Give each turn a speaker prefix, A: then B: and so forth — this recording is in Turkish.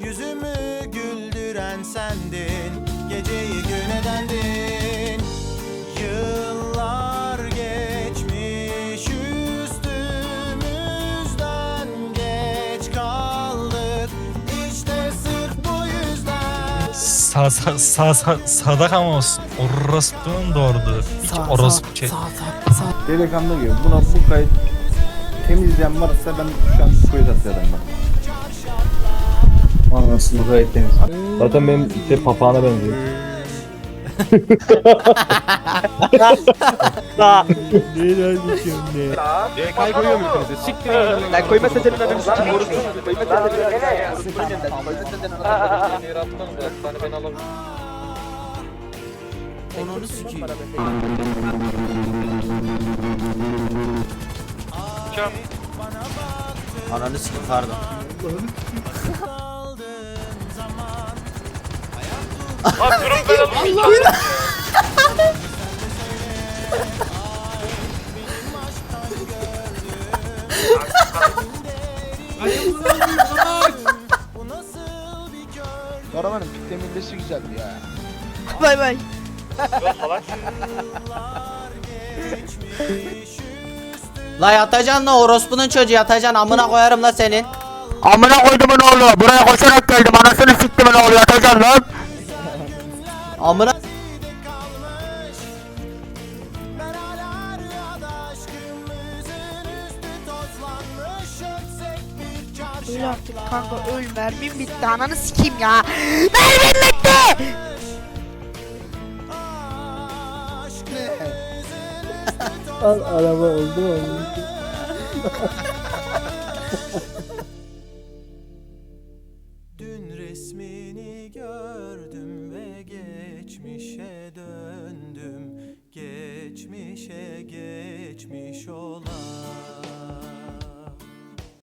A: Yüzümü güldüren sendin Geceyi gün edendin Yıllar geçmiş üstümüzden Geç kaldık işte sırf bu yüzden
B: Sağ sağ sağ sağ sadak ama olsun. Orospu'nun doğurdu. Hiç orospu şey.
C: Delikanlı gibi buna bu kayıt temizleyen varsa ben şu an kayıt atıyorum ben.
D: Anasını gayet temiz. Zaten benim şey papağana benziyor.
E: Kay koyuyor muyum hepinizi? Siktir lan. Koymasa senin önünü sikeyim. Koymasa senin sikeyim.
A: Onunu sikeyim Ananı sikeyim pardon
E: Karamanın piklemindesi güzeldi ya.
F: Bay bay.
A: La yatacaksın la orospunun çocuğu yatacaksın amına koyarım la senin
G: Amına koydumun oğlu. Buraya koşarak geldim. Anasını siktimin oğlu. Yatacaksın lan.
A: Amına
F: Öl artık kanka öl mermim bitti ananı sikeyim ya. Mermim bitti.
D: Al araba oldu mu?
A: Dün resmini gördüm geçmişe döndüm. Geçmişe geçmiş olan